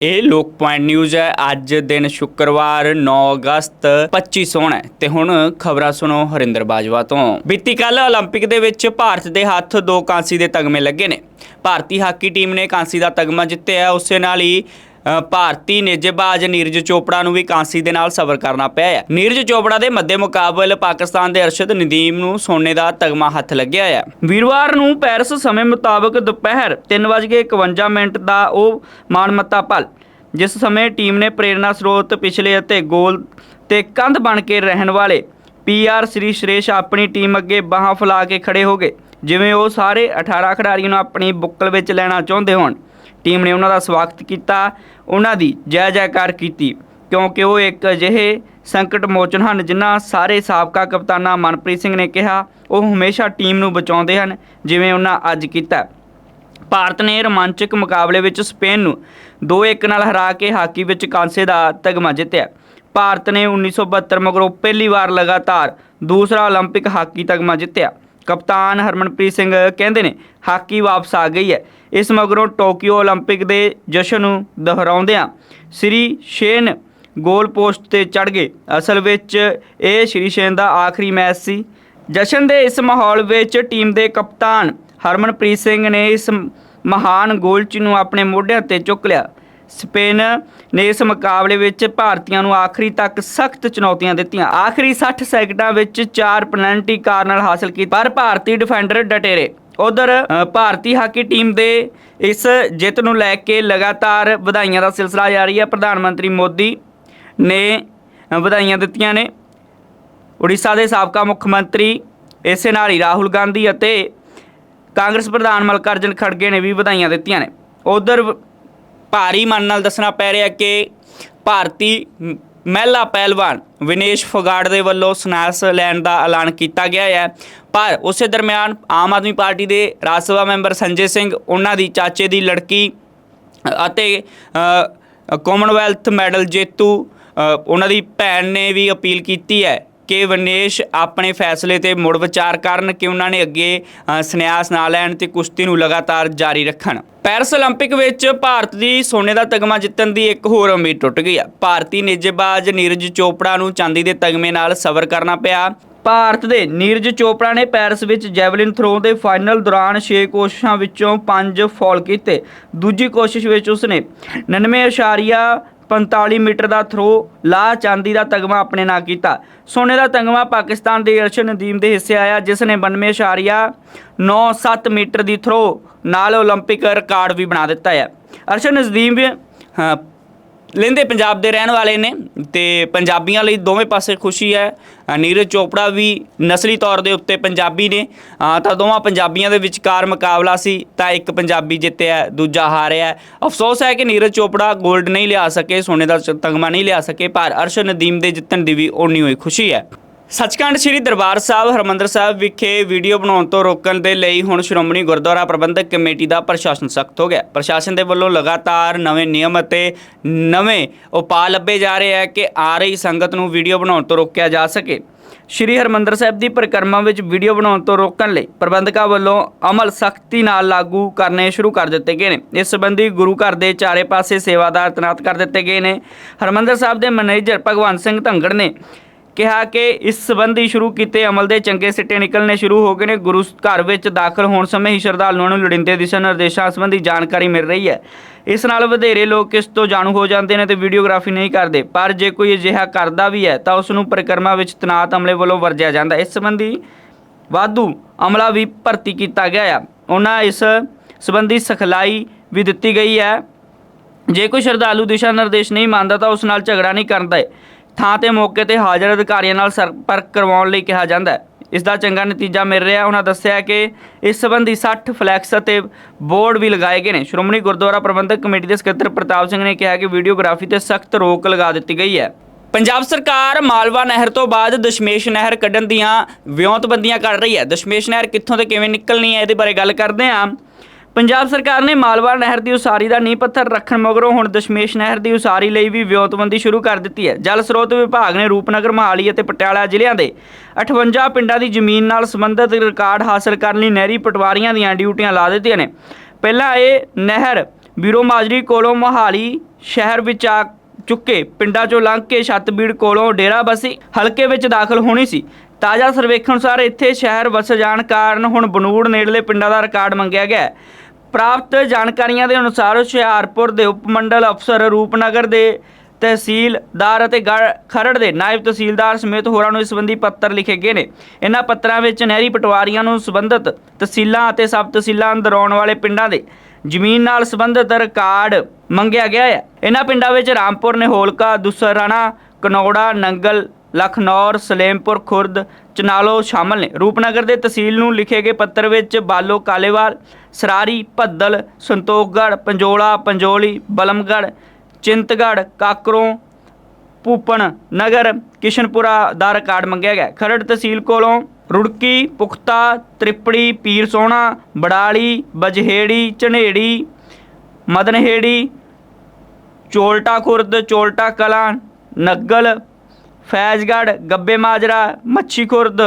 ਇਹ ਲੋਕ point news ਹੈ ਅੱਜ ਦਿਨ ਸ਼ੁੱਕਰਵਾਰ 9 ਅਗਸਤ 25 ਸੋਹਣਾ ਹੈ ਤੇ ਹੁਣ ਖਬਰਾਂ ਸੁਣੋ ਹਰਿੰਦਰ ਬਾਜਵਾ ਤੋਂ ਬੀਤੀ ਕੱਲ 올림픽 ਦੇ ਵਿੱਚ ਭਾਰਤ ਦੇ ਹੱਥ ਦੋ ਕਾਂਸੀ ਦੇ ਤਗਮੇ ਲੱਗੇ ਨੇ ਭਾਰਤੀ ਹਾਕੀ ਟੀਮ ਨੇ ਕਾਂਸੀ ਦਾ ਤਗਮਾ ਜਿੱਤਿਆ ਹੈ। ਉਸੇ ਨਾਲ ਹੀ ਅ, ਭਾਰਤੀ ਨੇਜੇਬਾਜ਼ ਨੀਰਜ ਚੋਪੜਾ ਨੂੰ ਵੀ ਕਾਂਸੀ ਦੇ ਨਾਲ ਸਬਰ ਕਰਨਾ ਪਿਆ ਹੈ। ਨੀਰਜ ਚੋਪੜਾ ਦੇ ਮੱਦੇ ਮੁਕਾਬਲ ਪਾਕਿਸਤਾਨ ਦੇ ਅਰਸ਼ਦ ਨਦੀਮ ਨੂੰ ਸੋਨੇ ਦਾ ਤਗਮਾ ਹੱਥ ਲੱਗਿਆ ਹੈ। ਵੀਰਵਾਰ ਨੂੰ ਪੈਰਿਸ ਸਮੇਂ ਮੁਤਾਬਕ ਦੁਪਹਿਰ 3:51 ਮਿੰਟ ਦਾ ਉਹ ਮਾਨਮੱਤਾ ਪਲ ਜਿਸ ਸਮੇਂ ਟੀਮ ਨੇ ਪ੍ਰੇਰਣਾ ਸਰੋਤ ਪਿਛਲੇ ਅਤੇ ਗੋਲ ਤੇ ਕੰਧ ਬਣ ਕੇ ਰਹਿਣ ਵਾਲੇ ਪੀਆਰ ਸ੍ਰੀ ਸ਼੍ਰੇਸ਼ ਆਪਣੀ ਟੀਮ ਅੱਗੇ ਬਾਹਾਂ ਫੈਲਾ ਕੇ ਖੜੇ ਹੋ ਗਏ, ਜਿਵੇਂ ਉਹ ਸਾਰੇ 18 ਖਿਡਾਰੀਆਂ ਨੂੰ ਆਪਣੀ ਬੁੱਕਲ ਵਿੱਚ ਲੈਣਾ ਚਾਹੁੰਦੇ ਹੋਣ। ਟੀਮ ਨੇ ਉਹਨਾਂ ਦਾ ਸਵਾਗਤ ਕੀਤਾ ਉਹਨਾਂ ਦੀ ਜੈ ਜੈਕਾਰ ਕੀਤੀ ਕਿਉਂਕਿ ਉਹ ਇੱਕ ਅਜਿਹੇ ਸੰਕਟ ਮੋਚਨ ਹਨ ਜਿਨ੍ਹਾਂ ਸਾਰੇ ਸਾਬਕਾ ਕਪਤਾਨਾਂ ਮਨਪ੍ਰੀਤ ਸਿੰਘ ਨੇ ਕਿਹਾ ਉਹ ਹਮੇਸ਼ਾ ਟੀਮ ਨੂੰ ਬਚਾਉਂਦੇ ਹਨ ਜਿਵੇਂ ਉਹਨਾਂ ਅੱਜ ਕੀਤਾ ਭਾਰਤ ਨੇ ਰੋਮਾਂਚਕ ਮੁਕਾਬਲੇ ਵਿੱਚ ਸਪੇਨ ਨੂੰ 2-1 ਨਾਲ ਹਰਾ ਕੇ ਹਾਕੀ ਵਿੱਚ ਕਾਂਸੇ ਦਾ ਤਗਮਾ ਜਿੱਤਿਆ ਭਾਰਤ ਨੇ 1972 ਮਗਰੋਂ ਪਹਿਲੀ ਵਾਰ ਲਗਾਤਾਰ ਦੂਸਰਾ 올림픽 ਹਾਕੀ ਤਗਮਾ ਜਿੱਤਿਆ ਕਪਤਾਨ ਹਰਮਨਪ੍ਰੀਤ ਸਿੰਘ ਕਹਿੰਦੇ ਨੇ ਹਾਕੀ ਵਾਪਸ ਆ ਗਈ ਹੈ ਇਸ ਮਗਰੋਂ ਟੋਕੀਓ 올림픽 ਦੇ ਜਸ਼ਨ ਨੂੰ ਦੁਹਰਾਉਂਦਿਆਂ ਸ੍ਰੀ ਸ਼ੇਨ ਗੋਲ ਪੋਸਟ ਤੇ ਚੜ ਗਏ ਅਸਲ ਵਿੱਚ ਇਹ ਸ਼੍ਰੀ ਸ਼ੇਨ ਦਾ ਆਖਰੀ ਮੈਚ ਸੀ ਜਸ਼ਨ ਦੇ ਇਸ ਮਾਹੌਲ ਵਿੱਚ ਟੀਮ ਦੇ ਕਪਤਾਨ ਹਰਮਨਪ੍ਰੀਤ ਸਿੰਘ ਨੇ ਇਸ ਮਹਾਨ ਗੋਲਚ ਨੂੰ ਆਪਣੇ ਮੋਢਿਆਂ ਤੇ ਚੁੱਕ ਲਿਆ ਸਪੇਨ ਨੇ ਇਸ ਮੁਕਾਬਲੇ ਵਿੱਚ ਭਾਰਤੀਆਂ ਨੂੰ ਆਖਰੀ ਤੱਕ ਸਖਤ ਚੁਣੌਤੀਆਂ ਦਿੱਤੀਆਂ ਆਖਰੀ 60 ਸੈਕਿੰਡਾਂ ਵਿੱਚ 4 ਪੈਨਲਟੀ ਕਾਰਨਰ ਹਾਸਲ ਕੀਤੇ ਪਰ ਭਾਰਤੀ ਡਿਫੈਂਡਰ ਡਟੇ ਰਹੇ ਉਧਰ ਭਾਰਤੀ ਹਾਕੀ ਟੀਮ ਦੇ ਇਸ ਜਿੱਤ ਨੂੰ ਲੈ ਕੇ ਲਗਾਤਾਰ ਵਧਾਈਆਂ ਦਾ ਸਿਲਸਿਲਾ ਜਾਰੀ ਹੈ ਪ੍ਰਧਾਨ ਮੰਤਰੀ ਮੋਦੀ ਨੇ ਵਧਾਈਆਂ ਦਿੱਤੀਆਂ ਨੇ। ਉੜੀਸਾ ਦੇ ਸਾਬਕਾ ਮੁੱਖ ਮੰਤਰੀ, ਇਸੇ ਨਾਲ ਹੀ ਰਾਹੁਲ ਗਾਂਧੀ ਅਤੇ ਕਾਂਗਰਸ ਪ੍ਰਧਾਨ ਮਲਕਾਰਜਨ ਖੜਗੇ ਨੇ ਵੀ ਵਧਾਈਆਂ ਦਿੱਤੀਆਂ ਨੇ। ਉਧਰ, ਭਾਰੀ ਮਨ ਨਾਲ ਦੱਸਣਾ ਪੈ ਰਿਹਾ ਕਿ ਭਾਰਤੀ ਮਹਿਲਾ ਪਹਿਲਵਾਨ ਵਿਨੇਸ਼ ਫੋਗਾਟ ਦੇ ਵੱਲੋਂ ਸਨੈਸ ਲੈਣ ਦਾ ਐਲਾਨ ਕੀਤਾ ਗਿਆ ਹੈ। ਪਰ ਉਸੇ ਦਰਮਿਆਨ ਆਮ ਆਦਮੀ ਪਾਰਟੀ ਦੇ ਰਾਜ ਸਭਾ ਮੈਂਬਰ ਸੰਜੇ ਸਿੰਘ ਉਹਨਾਂ ਦੀ ਚਾਚੇ ਦੀ ਲੜਕੀ ਅਤੇ ਅ, ਕਾਮਨਵੈਲਥ ਮੈਡਲ ਜੇਤੂ ਉਹਨਾਂ ਦੀ ਭੈਣ ਨੇ ਵੀ ਅਪੀਲ ਕੀਤੀ ਹੈ। ਕਿ ਵਿਨੇਸ਼ ਆਪਣੇ ਫੈਸਲੇ ਤੇ ਮੁੜ ਵਿਚਾਰ ਕਰਨ ਕਿ ਉਹਨਾਂ ਨੇ ਅੱਗੇ ਅ, ਸੰਨਿਆਸ ਨਾ ਲੈਣ ਤੇ ਕੁਸ਼ਤੀ ਨੂੰ ਲਗਾਤਾਰ ਜਾਰੀ ਰੱਖਣ ਪੈਰਿਸ 올림픽 ਵਿੱਚ ਭਾਰਤ ਦੀ ਸੋਨੇ ਦਾ ਤਗਮਾ ਜਿੱਤਣ ਦੀ ਇੱਕ ਹੋਰ ਉਮੀਦ ਟੁੱਟ ਗਈ ਹੈ ਭਾਰਤੀ ਨੇਜੇਬਾਜ਼ ਨੀਰਜ ਚੋਪੜਾ ਨੂੰ ਚਾਂਦੀ ਦੇ ਤਗਮੇ ਨਾਲ ਸਬਰ ਕਰਨਾ ਪਿਆ ਭਾਰਤ ਦੇ ਨੀਰਜ ਚੋਪੜਾ ਨੇ ਪੈਰਿਸ ਵਿੱਚ ਜੈਵਲਿਨ ਥਰੋ ਦੇ ਫਾਈਨਲ ਦੌਰਾਨ 6 ਕੋਸ਼ਿਸ਼ਾਂ ਵਿੱਚੋਂ 5 ਫਾਲ ਕੀਤੇ ਦੂਜੀ ਕੋਸ਼ਿਸ਼ ਵਿੱਚ ਉਸਨੇ 99.45 ਮੀਟਰ ਦਾ ਥਰੋ ਲਾ ਚਾਂਦੀ ਦਾ ਤਗਮਾ ਆਪਣੇ ਨਾਂ ਕੀਤਾ ਸੋਨੇ ਦਾ ਤਗਮਾ ਪਾਕਿਸਤਾਨ ਦੇ ਅਰਸ਼ਨ ਨਦੀਮ ਦੇ ਹਿੱਸੇ ਆਇਆ ਜਿਸ ਨੇ 92.97 ਮੀਟਰ ਦੀ ਥਰੋ ਨਾਲ 올림픽 ਰਿਕਾਰਡ ਵੀ ਬਣਾ ਦਿੱਤਾ ਹੈ ਅਰਸ਼ਨ ਨਦੀਮ ਹਾਂ ਲੈਂਦੇ, ਪੰਜਾਬ ਦੇ ਰਹਿਣ ਵਾਲੇ ਨੇ ਤੇ ਪੰਜਾਬੀਆਂ ਲਈ ਦੋਵੇਂ ਪਾਸੇ ਖੁਸ਼ੀ ਹੈ। ਨੀਰਜ ਚੋਪੜਾ ਵੀ ਨਸਲੀ ਤੌਰ ਦੇ ਉੱਤੇ ਪੰਜਾਬੀ ਨੇ। ਤਾਂ ਦੋਵਾਂ ਪੰਜਾਬੀਆਂ ਦੇ ਵਿਚਕਾਰ ਮੁਕਾਬਲਾ ਸੀ, ਤਾਂ ਇੱਕ ਪੰਜਾਬੀ ਜਿੱਤਿਆ, ਦੂਜਾ ਹਾਰਿਆ। ਅਫਸੋਸ ਹੈ ਕਿ ਨੀਰਜ ਚੋਪੜਾ 골ਡ ਨਹੀਂ ਲਿਆ ਸਕੇ, ਸੋਨੇ ਦਾ ਚ- ਤਗਮਾ ਨਹੀਂ ਲਿਆ ਸਕੇ, ਪਰ ਅਰਸ਼ਨ ਨਦੀਮ ਦੇ ਜਿੱਤਣ ਦੀ ਵੀ ਓਨੀ ਹੋਈ ਖੁਸ਼ੀ ਹੈ। ਸੱਚਖੰਡ ਸ੍ਰੀ ਦਰਬਾਰ ਸਾਹਿਬ ਹਰਮੰਦਰ ਸਾਹਿਬ ਵਿਖੇ ਵੀਡੀਓ ਬਣਾਉਣ ਤੋਂ ਰੋਕਣ ਦੇ ਲਈ ਹੁਣ ਸ਼੍ਰੋਮਣੀ ਗੁਰਦੁਆਰਾ ਪ੍ਰਬੰਧਕ ਕਮੇਟੀ ਦਾ ਪ੍ਰਸ਼ਾਸਨ ਸਖਤ ਹੋ ਗਿਆ। ਪ੍ਰਸ਼ਾਸਨ ਦੇ ਵੱਲੋਂ ਲਗਾਤਾਰ ਨਵੇਂ ਨਿਯਮ ਅਤੇ ਨਵੇਂ ਉਪਾਅ ਲੱਭੇ ਜਾ ਰਹੇ ਹੈ ਕਿ ਆ ਰਹੀ ਸੰਗਤ ਨੂੰ ਵੀਡੀਓ ਬਣਾਉਣ ਤੋਂ ਰੋਕਿਆ ਜਾ ਸਕੇ। ਸ਼੍ਰੀ ਹਰਮੰਦਰ ਸਾਹਿਬ ਦੀ ਪਰਿਕਰਮਾ ਵਿੱਚ ਵੀਡੀਓ ਬਣਾਉਣ ਤੋਂ ਰੋਕਣ ਲਈ ਪ੍ਰਬੰਧਕਾਂ ਵੱਲੋਂ ਅਮਲ ਸਖਤੀ ਨਾਲ ਲਾਗੂ ਕਰਨੇ ਸ਼ੁਰੂ ਕਰ ਦਿੱਤੇ ਗਏ ਨੇ। ਇਸ ਸੰਬੰਧੀ ਗੁਰੂ ਘਰ ਦੇ ਚਾਰੇ ਪਾਸੇ ਸੇਵਾਦਾਰ ਤੈਨਾਤ ਕਰ ਦਿੱਤੇ ਗਏ ਨੇ। ਹਰਮੰਦਰ ਸਾਹਿਬ ਦੇ ਮੈਨੇਜਰ ਭਗਵੰਤ ਸਿੰਘ ਧੰਗੜ ਨੇ ਕਿਹਾ ਕਿ ਇਸ ਸੰਬੰਧੀ ਸ਼ੁਰੂ ਕੀਤੇ ਅਮਲ ਦੇ ਚੰਗੇ ਸਿੱਟੇ ਨਿਕਲਣੇ ਸ਼ੁਰੂ ਹੋ ਗਏ ਨੇ। ਗੁਰੂ ਘਰ ਵਿੱਚ ਦਾਖਲ ਹੋਣ ਸਮੇਂ ਹੀ ਸ਼ਰਧਾਲੂਆਂ ਨੂੰ ਲੋੜੀਂਦੇ ਦਿਸ਼ਾ ਨਿਰਦੇਸ਼ਾਂ ਸੰਬੰਧੀ ਜਾਣਕਾਰੀ ਮਿਲ ਰਹੀ ਹੈ। ਇਸ ਨਾਲ ਵਧੇਰੇ ਲੋਕ ਇਸ ਤੋਂ ਜਾਣੂ ਹੋ ਜਾਂਦੇ ਨੇ ਤੇ ਵੀਡੀਓਗ੍ਰਾਫੀ ਨਹੀਂ ਕਰਦੇ। ਪਰ ਜੇ ਕੋਈ ਅਜਿਹਾ ਕਰਦਾ ਵੀ ਹੈ, ਤਾਂ ਉਸ ਨੂੰ ਪਰਿਕਰਮਾ ਵਿੱਚ ਤਨਾਤ ਅਮਲੇ ਵੱਲੋਂ ਵਰਜਿਆ ਜਾਂਦਾ ਇਸ ਸੰਬੰਧੀ ਵਾਧੂ ਅਮਲਾ ਵੀ ਭਰਤੀ ਕੀਤਾ ਗਿਆ ਆ। ਉਹਨਾਂ ਇਸ ਸੰਬੰਧੀ ਸਿਖਲਾਈ ਵੀ ਦਿੱਤੀ ਗਈ ਹੈ। ਜੇ ਕੋਈ ਸ਼ਰਧਾਲੂ ਦਿਸ਼ਾ ਨਿਰਦੇਸ਼ ਨਹੀਂ ਮੰਨਦਾ, ਤਾਂ ਉਸ ਨਾਲ ਝਗੜਾ ਨਹੀਂ ਕਰਦਾ ਥਾਂ ਤੇ ਮੌਕੇ ਤੇ ਹਾਜ਼ਰ ਅਧਿਕਾਰੀਆਂ ਨਾਲ ਸੰਪਰਕ ਕਰਵਾਉਣ ਲਈ ਕਿਹਾ ਜਾਂਦਾ ਹੈ। ਇਸ ਦਾ ਚੰਗਾ ਨਤੀਜਾ ਮਿਲ ਰਿਹਾ ਉਹਨਾਂ ਦੱਸਿਆ ਕਿ ਇਸ ਸੰਬੰਧੀ 60 ਫਲੈਕਸ ਅਤੇ ਬੋਰਡ ਵੀ ਲਗਾਏ ਗਏ ਨੇ। ਸ਼੍ਰੋਮਣੀ ਗੁਰਦੁਆਰਾ ਪ੍ਰਬੰਧਕ ਕਮੇਟੀ ਦੇ ਸਕੱਤਰ ਪ੍ਰਤਾਪ ਸਿੰਘ ਨੇ ਕਿਹਾ ਕਿ ਵੀਡੀਓਗ੍ਰਾਫੀ ਤੇ ਸਖਤ ਰੋਕ ਲਗਾ ਦਿੱਤੀ ਗਈ ਹੈ। ਪੰਜਾਬ ਸਰਕਾਰ ਮਾਲਵਾ ਨਹਿਰ ਤੋਂ ਬਾਅਦ ਦਸ਼ਮੇਸ਼ ਨਹਿਰ ਕੱਢਣ ਦੀਆਂ ਵਿਉਂਤਬੰਦੀਆਂ ਕਰ ਰਹੀ ਹੈ। ਦਸ਼ਮੇਸ਼ ਨਹਿਰ ਕਿੱਥੋਂ ਤੇ ਕਿਵੇਂ ਨਿਕਲਣੀ ਹੈ, ਇਹਦੇ ਬਾਰੇ ਗੱਲ ਕਰਦੇ ਹਾਂ। ਪੰਜਾਬ ਸਰਕਾਰ ਨੇ ਮਾਲਵਾ ਨਹਿਰ ਦੀ ਉਸਾਰੀ ਦਾ ਨੀਂਹ ਪੱਥਰ ਰੱਖਣ ਮਗਰੋਂ ਹੁਣ ਦਸ਼ਮੇਸ਼ ਨਹਿਰ ਦੀ ਉਸਾਰੀ ਲਈ ਵੀ ਵਿਉਂਤਬੰਦੀ ਸ਼ੁਰੂ ਕਰ ਦਿੱਤੀ ਹੈ। ਜਲ ਸਰੋਤ ਵਿਭਾਗ ਨੇ ਰੂਪਨਗਰ, ਮਹਾਲੀ ਅਤੇ ਪਟਿਆਲਾ ਜ਼ਿਲ੍ਹਿਆਂ ਦੇ 58 ਪਿੰਡਾਂ ਦੀ ਜ਼ਮੀਨ ਨਾਲ ਸੰਬੰਧਿਤ ਰਿਕਾਰਡ ਹਾਸਲ ਕਰਨ ਲਈ ਨਹਿਰੀ ਪਟਵਾਰੀਆਂ ਦੀਆਂ ਡਿਊਟੀਆਂ ਲਾ ਦਿੱਤੀਆਂ ਨੇ। ਪਹਿਲਾਂ ਇਹ ਨਹਿਰ ਬੀਰੋ ਮਾਜਰੀ ਕੋਲੋਂ ਮੋਹਾਲੀ ਸ਼ਹਿਰ ਵਿੱਚ ਆ ਚੁੱਕੇ, ਪਿੰਡਾਂ ਚੋਂ ਲੰਘ ਕੇ ਛੱਤਬੀੜ ਕੋਲੋਂ ਡੇਰਾ ਬਸੀ ਹਲਕੇ ਵਿੱਚ ਦਾਖਲ ਹੋਣੀ ਸੀ। ਤਾਜ਼ਾ ਸਰਵੇਖਣ ਅਨੁਸਾਰ ਇੱਥੇ ਸ਼ਹਿਰ ਵਸ ਜਾਣ ਕਾਰਨ ਹੁਣ ਬਨੂੜ ਨੇੜਲੇ ਪਿੰਡਾਂ ਦਾ ਰਿਕਾਰਡ ਮੰਗਿਆ ਗਿਆ ਪ੍ਰਾਪਤ ਜਾਣਕਾਰੀਆਂ ਦੇ ਅਨੁਸਾਰ ਹੁਸ਼ਿਆਰਪੁਰ ਦੇ ਉਪ ਮੰਡਲ ਅਫਸਰ ਰੂਪਨਗਰ ਦੇ ਤਹਿਸੀਲਦਾਰ ਅਤੇ ਗੜ- ਖਰੜ ਦੇ ਨਾਇਬ ਤਹਿਸੀਲਦਾਰ ਸਮੇਤ ਹੋਰਾਂ ਨੂੰ ਇਸ ਸੰਬੰਧੀ ਪੱਤਰ ਲਿਖੇ ਗਏ ਨੇ। ਇਹਨਾਂ ਪੱਤਰਾਂ ਵਿੱਚ ਨਹਿਰੀ ਪਟਵਾਰੀਆਂ ਨੂੰ ਸੰਬੰਧਿਤ ਤਹਿਸੀਲਾਂ ਅਤੇ ਸਬ ਤਹਿਸੀਲਾਂ ਅੰਦਰ ਆਉਣ ਵਾਲੇ ਪਿੰਡਾਂ ਦੇ ਜ਼ਮੀਨ ਨਾਲ ਸੰਬੰਧਿਤ ਰਿਕਾਰਡ ਮੰਗਿਆ ਗਿਆ ਹੈ। ਇਹਨਾਂ ਪਿੰਡਾਂ ਵਿੱਚ ਰਾਮਪੁਰ, ਨਿਹੋਲਕਾ, ਦੁਸਰਾਣਾ, ਕਨੌੜਾ, ਨੰਗਲ ਲਖਨੌਰ, ਸਲੇਮਪੁਰ, ਖੁਰਦ, ਚਨਾਲੋ ਸ਼ਾਮਲ ਨੇ। ਰੂਪਨਗਰ ਦੇ ਤਹਿਸੀਲ ਨੂੰ ਲਿਖੇ ਗਏ ਪੱਤਰ ਵਿੱਚ ਬਾਲੋ ਕਾਲੇਵਾਲ, ਸਰਾਰੀ, ਭੱਦਲ, ਸੰਤੋਖਗੜ੍ਹ, ਪੰਜੋਲਾ, ਪੰਜੋਲੀ, ਬਲਮਗੜ੍ਹ, ਚਿੰਤਗੜ੍ਹ, ਕਾਕਰੋਂ ਭੂਪਨ ਨਗਰ, ਕਿਸ਼ਨਪੁਰਾ ਦਾ ਰਿਕਾਰਡ ਮੰਗਿਆ ਗਿਆ। ਖਰੜ ਤਹਿਸੀਲ ਕੋਲੋਂ ਰੁੜਕੀ, ਪੁਖਤਾ, ਤ੍ਰਿਪੜੀ ਪੀਰ ਸੋਹਣਾ ਬੜਾਲੀ, ਬਜਹੇੜੀ, ਝਨੇੜੀ, ਮਦਨਹੇੜੀ, ਚੋਲਟਾ ਖੁਰਦ, ਚੋਲਟਾ ਕਲਾਂ, ਨੱਗਲ ਫੈਜ਼ਗੜ੍ਹ, ਗੱਬੇ ਮਾਜਰਾ, ਮੱਛੀ ਖੁਰਦ,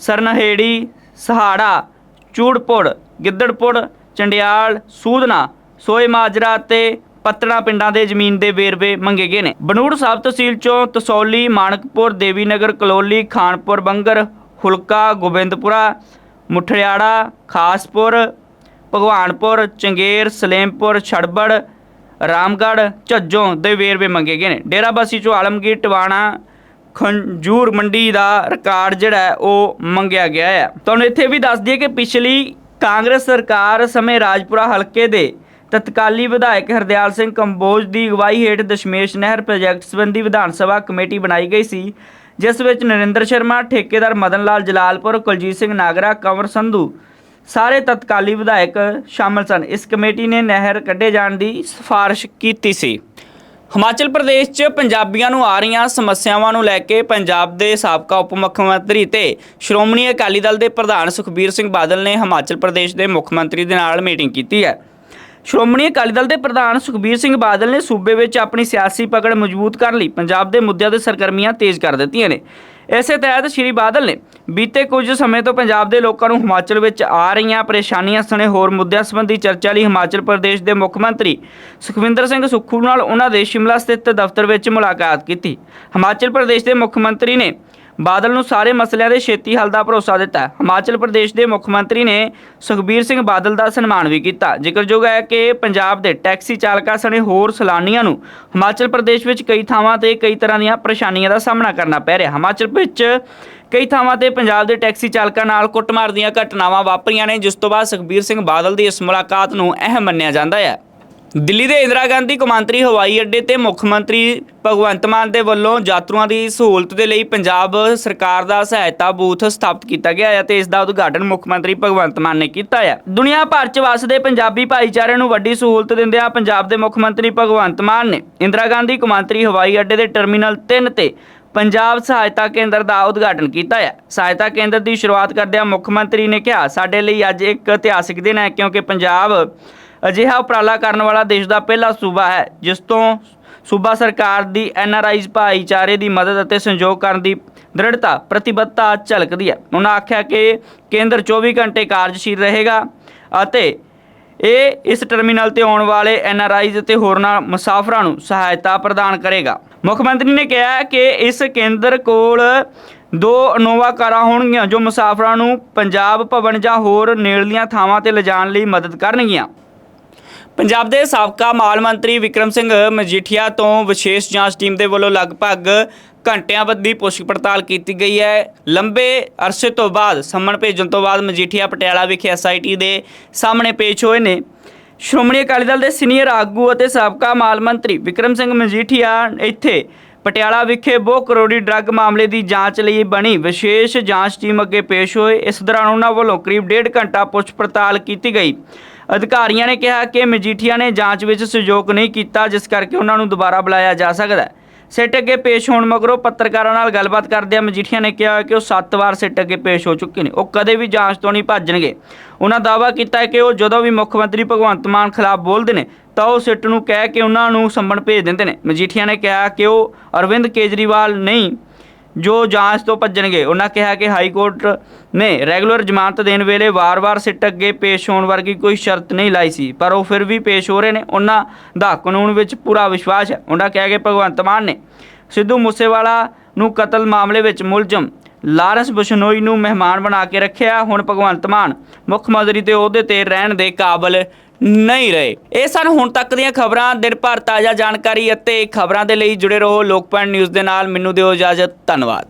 ਸਰਨਹੇੜੀ, ਸਹਾੜਾ ਚੂੜਪੁਰ ਗਿੱਦੜਪੁਰ ਚੰਡਿਆਲ, ਸੂਦਨਾ, ਸੋਏ ਮਾਜਰਾ ਤੇ ਪੱਤਣਾ ਪਿੰਡਾਂ ਦੇ ਜ਼ਮੀਨ ਦੇ ਵੇਰਵੇ ਮੰਗੇ ਗਏ ਨੇ। ਬਨੂੜ ਸਾਹਿਬ ਤਹਿਸੀਲ ਚੋਂ ਤਸੌਲੀ, ਮਾਨਕਪੁਰ, ਦੇਵੀਨਗਰ, ਕਲੋਲੀ, ਖਾਨਪੁਰ, ਬੰਗਰ, ਹੁਲਕਾ, ਗੋਬਿੰਦਪੁਰਾ, ਮੁਠਿਆੜਾ, ਖਾਸਪੁਰ, ਭਗਵਾਨਪੁਰ, ਚੰਗੇਰ, ਸਲੇਮਪੁਰ, ਛੜਬੜ ਰਾਮਗੜ੍ਹ ਝੱਜੋਂ ਦੇ ਵੇਰਵੇ ਮੰਗੇ ਗਏ ਨੇ। ਡੇਰਾਬੱਸੀ ਚੋਂ ਆਲਮਗੀਰ ਟਵਾਣਾ ਖੰਜੂਰ ਮੰਡੀ ਦਾ ਰਿਕਾਰਡ ਜਿਹੜਾ ਹੈ, ਉਹ ਮੰਗਿਆ ਗਿਆ ਹੈ। ਤੁਹਾਨੂੰ ਇੱਥੇ ਵੀ ਦੱਸ ਦਈਏ ਕਿ ਪਿਛਲੀ ਕਾਂਗਰਸ ਸਰਕਾਰ ਸਮੇਂ ਰਾਜਪੁਰਾ ਹਲਕੇ ਦੇ ਤਤਕਾਲੀ ਵਿਧਾਇਕ ਹਰਦਿਆਲ ਸਿੰਘ ਕੰਬੋਜ ਦੀ ਅਗਵਾਈ ਹੇਠ ਦਸ਼ਮੇਸ਼ ਨਹਿਰ ਪ੍ਰੋਜੈਕਟ ਸੰਬੰਧੀ ਵਿਧਾਨ ਸਭਾ ਕਮੇਟੀ ਬਣਾਈ ਗਈ ਸੀ, ਜਿਸ ਵਿੱਚ ਨਰਿੰਦਰ ਸ਼ਰਮਾ, ਠੇਕੇਦਾਰ ਮਦਨ ਲਾਲ ਜਲਾਲਪੁਰ, ਕੁਲਜੀਤ ਸਿੰਘ ਨਾਗਰਾ, ਕੰਵਰ ਸੰਧੂ ਸਾਰੇ ਤਤਕਾਲੀ ਵਿਧਾਇਕ ਸ਼ਾਮਲ ਸਨ। ਇਸ ਕਮੇਟੀ ਨੇ ਨਹਿਰ ਕੱਢੇ ਜਾਣ ਦੀ ਸਿਫਾਰਿਸ਼ ਕੀਤੀ ਸੀ। ਹਿਮਾਚਲ ਪ੍ਰਦੇਸ਼ 'ਚ ਪੰਜਾਬੀਆਂ ਨੂੰ ਆ ਰਹੀਆਂ ਸਮੱਸਿਆਵਾਂ ਨੂੰ ਲੈ ਕੇ ਪੰਜਾਬ ਦੇ ਸਾਬਕਾ ਉਪ ਮੁੱਖ ਮੰਤਰੀ ਤੇ ਸ਼੍ਰੋਮਣੀ ਅਕਾਲੀ ਦਲ ਦੇ ਪ੍ਰਧਾਨ ਸੁਖਬੀਰ ਸਿੰਘ ਬਾਦਲ ਨੇ ਹਿਮਾਚਲ ਪ੍ਰਦੇਸ਼ ਦੇ ਮੁੱਖ ਮੰਤਰੀ ਦੇ ਨਾਲ ਮੀਟਿੰਗ ਕੀਤੀ ਹੈ। ਸ਼੍ਰੋਮਣੀ ਅਕਾਲੀ ਦਲ ਦੇ ਪ੍ਰਧਾਨ ਸੁਖਬੀਰ ਸਿੰਘ ਬਾਦਲ ਨੇ ਸੂਬੇ ਵਿੱਚ ਆਪਣੀ ਸਿਆਸੀ ਪਕੜ ਮਜ਼ਬੂਤ ਕਰਨ ਲਈ। ਪੰਜਾਬ ਦੇ ਮੁੱਦਿਆਂ ਤੇ ਸਰਗਰਮੀਆਂ ਤੇਜ਼ ਕਰ ਦਿੱਤੀਆਂ ਨੇ। ਇਸੇ ਤਹਿਤ ਸ਼੍ਰੀ ਬਾਦਲ ਨੇ ਬੀਤੇ ਕੁਝ ਸਮੇਂ ਤੋਂ ਪੰਜਾਬ ਦੇ ਲੋਕਾਂ ਨੂੰ ਹਿਮਾਚਲ ਵਿੱਚ ਆ ਰਹੀਆਂ ਪਰੇਸ਼ਾਨੀਆਂ ਸਣੇ ਹੋਰ ਮੁੱਦਿਆਂ ਸੰਬੰਧੀ ਚਰਚਾ ਲਈ ਹਿਮਾਚਲ ਪ੍ਰਦੇਸ਼ ਦੇ ਮੁੱਖ ਮੰਤਰੀ ਸੁਖਵਿੰਦਰ ਸਿੰਘ ਸੁੱਖੂ ਨਾਲ ਉਹਨਾਂ ਦੇ ਸ਼ਿਮਲਾ ਸਥਿਤ ਦਫ਼ਤਰ ਵਿੱਚ ਮੁਲਾਕਾਤ ਕੀਤੀ। ਹਿਮਾਚਲ ਪ੍ਰਦੇਸ਼ ਦੇ ਮੁੱਖ ਮੰਤਰੀ ਨੇ ਬਾਦਲ ਨੂੰ ਸਾਰੇ ਮਸਲਿਆਂ ਦੇ ਛੇਤੀ ਹੱਲ ਦਾ ਭਰੋਸਾ ਦਿੱਤਾ। ਹਿਮਾਚਲ ਪ੍ਰਦੇਸ਼ ਦੇ ਮੁੱਖ ਮੰਤਰੀ ਨੇ ਸੁਖਬੀਰ ਸਿੰਘ ਬਾਦਲ ਦਾ ਸਨਮਾਨ ਵੀ ਕੀਤਾ। ਜ਼ਿਕਰਯੋਗ ਹੈ ਕਿ ਪੰਜਾਬ ਦੇ ਟੈਕਸੀ ਚਾਲਕਾਂ ਸਣੇ ਹੋਰ ਸੈਲਾਨੀਆਂ ਨੂੰ ਹਿਮਾਚਲ ਪ੍ਰਦੇਸ਼ ਵਿੱਚ ਕਈ ਥਾਵਾਂ ਤੇ ਕਈ ਤਰ੍ਹਾਂ ਦੀਆਂ ਪਰੇਸ਼ਾਨੀਆਂ ਦਾ ਸਾਹਮਣਾ ਕਰਨਾ ਪੈ ਰਿਹਾ। ਹਿਮਾਚਲ ਵਿੱਚ ਕਈ ਥਾਵਾਂ ਤੇ ਪੰਜਾਬ ਦੇ ਟੈਕਸੀ ਚਾਲਕਾਂ ਨਾਲ ਕੁੱਟਮਾਰ ਦੀਆਂ ਘਟਨਾਵਾਂ ਵਾਪਰੀਆਂ ਨੇ, ਜਿਸ ਤੋਂ ਬਾਅਦ ਸੁਖਬੀਰ ਸਿੰਘ ਬਾਦਲ ਦੀ ਇਸ ਮੁਲਾਕਾਤ ਨੂੰ ਅਹਿਮ ਮੰਨਿਆ ਜਾਂਦਾ ਹੈ। ਦਿੱਲੀ ਦੇ ਇੰਦਰਾ ਗਾਂਧੀ ਕੌਮਾਂਤਰੀ ਹਵਾਈ ਅੱਡੇ ਤੇ ਮੁੱਖ ਮੰਤਰੀ ਭਗਵੰਤ ਮਾਨ ਦੇ ਵੱਲੋਂ ਯਾਤਰੂਆਂ ਦੀ ਸਹੂਲਤ ਦੇ ਲਈ ਪੰਜਾਬ ਸਰਕਾਰ ਦਾ ਸਹਾਇਤਾ ਬੂਥ ਸਥਾਪਿਤ ਕੀਤਾ ਗਿਆ ਹੈ ਤੇ ਇਸ ਦਾ ਉਦਘਾਟਨ ਮੁੱਖ ਮੰਤਰੀ ਭਗਵੰਤ ਮਾਨ ਨੇ ਕੀਤਾ ਹੈ। ਦੁਨੀਆ ਭਰ 'ਚ ਵਸਦੇ ਪੰਜਾਬੀ ਭਾਈਚਾਰੇ ਨੂੰ ਵੱਡੀ ਸਹੂਲਤ ਦਿੰਦਿਆਂ ਪੰਜਾਬ ਦੇ ਮੁੱਖ ਮੰਤਰੀ ਭਗਵੰਤ ਮਾਨ ਨੇ ਇੰਦਰਾ ਗਾਂਧੀ ਕੌਮਾਂਤਰੀ ਹਵਾਈ ਅੱਡੇ ਦੇ ਟਰਮੀਨਲ 3 ਤੇ ਪੰਜਾਬ ਸਹਾਇਤਾ ਕੇਂਦਰ ਦਾ ਉਦਘਾਟਨ ਕੀਤਾ ਹੈ। ਸਹਾਇਤਾ ਕੇਂਦਰ ਦੀ ਸ਼ੁਰੂਆਤ ਕਰਦਿਆਂ ਮੁੱਖ ਮੰਤਰੀ ਨੇ ਕਿਹਾ, ਸਾਡੇ ਲਈ ਅੱਜ ਇੱਕ ਇਤਿਹਾਸਿਕ ਦਿਨ ਹੈ ਕਿਉਂਕਿ ਪੰਜਾਬ ਅਜਿਹਾ ਉਪਰਾਲਾ ਕਰਨ ਵਾਲਾ ਦੇਸ਼ ਦਾ ਪਹਿਲਾ ਸੂਬਾ ਹੈ, ਜਿਸ ਤੋਂ ਸੂਬਾ ਸਰਕਾਰ ਦੀ ਐਨਆਰਆਈਜ਼ ਭਾਈਚਾਰੇ ਦੀ ਮਦਦ ਅਤੇ ਸੰਯੋਗ ਕਰਨ ਦੀ ਦ੍ਰਿੜਤਾ, ਪ੍ਰਤੀਬੱਧਤਾ ਝਲਕਦੀ ਹੈ। ਉਹਨਾਂ ਆਖਿਆ ਕਿ ਕੇਂਦਰ 24 ਘੰਟੇ ਕਾਰਜਸ਼ੀਲ ਰਹੇਗਾ ਅਤੇ ਇਹ ਇਸ ਟਰਮੀਨਲ ਤੇ ਆਉਣ ਵਾਲੇ ਐਨਆਰਆਈਜ਼ ਅਤੇ ਹੋਰਨਾਂ ਮੁਸਾਫਰਾਂ ਨੂੰ ਸਹਾਇਤਾ ਪ੍ਰਦਾਨ ਕਰੇਗਾ। ਮੁੱਖ ਮੰਤਰੀ ਨੇ ਕਿਹਾ ਕਿ ਇਸ ਕੇਂਦਰ ਕੋਲ ਦੋ ਇਨੋਵਾ ਕਾਰਾਂ ਹੋਣਗੀਆਂ ਜੋ ਮੁਸਾਫਰਾਂ ਨੂੰ ਪੰਜਾਬ ਭਵਨ ਜਾਂ ਹੋਰ ਨੇੜਲੀਆਂ ਥਾਵਾਂ ਤੇ ਲਿਜਾਣ ਲਈ ਮਦਦ ਕਰਨਗੀਆਂ। ਪੰਜਾਬ ਦੇ ਸਾਬਕਾ ਮਾਲ ਮੰਤਰੀ ਵਿਕਰਮ ਸਿੰਘ ਮਜੀਠੀਆ ਤੋਂ ਵਿਸ਼ੇਸ਼ ਜਾਂਚ ਟੀਮ ਦੇ ਵੱਲੋਂ ਲਗਭਗ ਘੰਟਿਆਂ ਬੱਧੀ ਪੁੱਛ ਪੜਤਾਲ ਕੀਤੀ ਗਈ ਹੈ। ਲੰਬੇ ਅਰਸੇ ਤੋਂ ਬਾਅਦ, ਸੰਮਣ ਭੇਜਣ ਤੋਂ ਬਾਅਦ ਮਜੀਠੀਆ ਪਟਿਆਲਾ ਵਿਖੇ ਐਸਆਈਟੀ ਦੇ ਸਾਹਮਣੇ ਪੇਸ਼ ਹੋਏ ਨੇ। ਸ਼੍ਰੋਮਣੀ ਅਕਾਲੀ ਦਲ ਦੇ ਸੀਨੀਅਰ ਆਗੂ ਅਤੇ ਸਾਬਕਾ ਮਾਲ ਮੰਤਰੀ ਵਿਕਰਮ ਸਿੰਘ ਮਜੀਠੀਆ ਇੱਥੇ ਪਟਿਆਲਾ ਵਿਖੇ ਬਹੁ ਕਰੋੜੀ ਡਰੱਗ ਮਾਮਲੇ ਦੀ ਜਾਂਚ ਲਈ ਬਣੀ ਵਿਸ਼ੇਸ਼ ਜਾਂਚ ਟੀਮ ਅੱਗੇ ਪੇਸ਼ ਹੋਏ। ਇਸ ਦੌਰਾਨ ਉਹਨਾਂ ਵੱਲੋਂ ਕਰੀਬ ਡੇਢ ਘੰਟਾ ਪੁੱਛ ਪੜਤਾਲ ਕੀਤੀ ਗਈ। ਅਧਿਕਾਰੀਆਂ ਨੇ ਕਿਹਾ ਕਿ ਮਜੀਠੀਆ ਨੇ ਜਾਂਚ ਵਿੱਚ ਸਹਿਯੋਗ ਨਹੀਂ ਕੀਤਾ, ਜਿਸ ਕਰਕੇ ਉਹਨਾਂ ਨੂੰ ਦੁਬਾਰਾ ਬੁਲਾਇਆ ਜਾ ਸਕਦਾ ਹੈ। ਸਿੱਟ ਅੱਗੇ ਪੇਸ਼ ਹੋਣ ਮਗਰੋਂ ਪੱਤਰਕਾਰਾਂ ਨਾਲ ਗੱਲਬਾਤ ਕਰਦਿਆਂ ਮਜੀਠੀਆ ਨੇ ਕਿਹਾ ਕਿ ਉਹ 7 ਵਾਰ ਸਿੱਟ ਅੱਗੇ ਪੇਸ਼ ਹੋ ਚੁੱਕੇ ਨੇ। ਉਹ ਕਦੇ ਵੀ ਜਾਂਚ ਤੋਂ ਨਹੀਂ ਭੱਜਣਗੇ। ਉਹਨਾਂ ਦਾਅਵਾ ਕੀਤਾ ਕਿ ਉਹ ਜਦੋਂ ਵੀ ਮੁੱਖ ਮੰਤਰੀ ਭਗਵੰਤ ਮਾਨ ਖਿਲਾਫ ਬੋਲਦੇ ਨੇ, ਤਾਂ ਉਹ ਸਿੱਟ ਨੂੰ ਕਹਿ ਕੇ ਉਹਨਾਂ ਨੂੰ ਸੰਮਣ ਭੇਜ ਦਿੰਦੇ ਨੇ। ਮਜੀਠੀਆ ਨੇ ਕਿਹਾ ਕਿ ਉਹ ਅਰਵਿੰਦ ਕੇਜਰੀਵਾਲ ਨਹੀਂ ਜੋ ਜਾਂਚ ਤੋਂ ਭੱਜਣਗੇ। ਉਹਨਾਂ ਕਿਹਾ ਕਿ ਹਾਈ ਕੋਰਟ ਨੇ ਰੈਗੂਲਰ ਜ਼ਮਾਨਤ ਦੇਣ ਵੇਲੇ ਵਾਰ-ਵਾਰ ਸਿੱਟ ਅੱਗੇ ਪੇਸ਼ ਹੋਣ ਵਰਗੀ ਕੋਈ ਸ਼ਰਤ ਨਹੀਂ ਲਾਈ ਸੀ, ਪਰ ਉਹ ਫਿਰ ਵੀ ਪੇਸ਼ ਹੋ ਰਹੇ ਨੇ। ਉਹਨਾਂ ਦਾ ਕਾਨੂੰਨ ਵਿੱਚ ਪੂਰਾ ਵਿਸ਼ਵਾਸ ਹੈ। ਉਹਨਾਂ ਕਿਹਾ ਕਿ ਭਗਵੰਤ ਮਾਨ ਨੇ ਸਿੱਧੂ ਮੂਸੇਵਾਲਾ ਨੂੰ ਕਤਲ ਮਾਮਲੇ ਵਿੱਚ ਮੁਲਜ਼ਮ ਲਾਰੈਂਸ ਬਸ਼ਨੋਈ ਨੂੰ ਮਹਿਮਾਨ ਬਣਾ ਕੇ ਰੱਖਿਆ। ਹੁਣ ਭਗਵੰਤ ਮਾਨ ਮੁੱਖ ਮੰਤਰੀ ਦੇ ਅਹੁਦੇ ਤੇ ਰਹਿਣ ਦੇ ਕਾਬਲ ਨਹੀਂ ਰਹੇ। ਇਹ ਸਨ ਹੁਣ ਤੱਕ ਦੀਆਂ ਖਬਰਾਂ। ਦਿਨ ਭਰ ਤਾਜ਼ਾ ਜਾਣਕਾਰੀ ਅਤੇ ਖਬਰਾਂ ਦੇ ਲਈ ਜੁੜੇ ਰਹੋ ਲੋਕਪਾਲ ਨਿਊਜ਼ ਦੇ ਨਾਲ। ਮੈਨੂੰ ਦਿਓ ਇਜਾਜ਼ਤ। ਧੰਨਵਾਦ।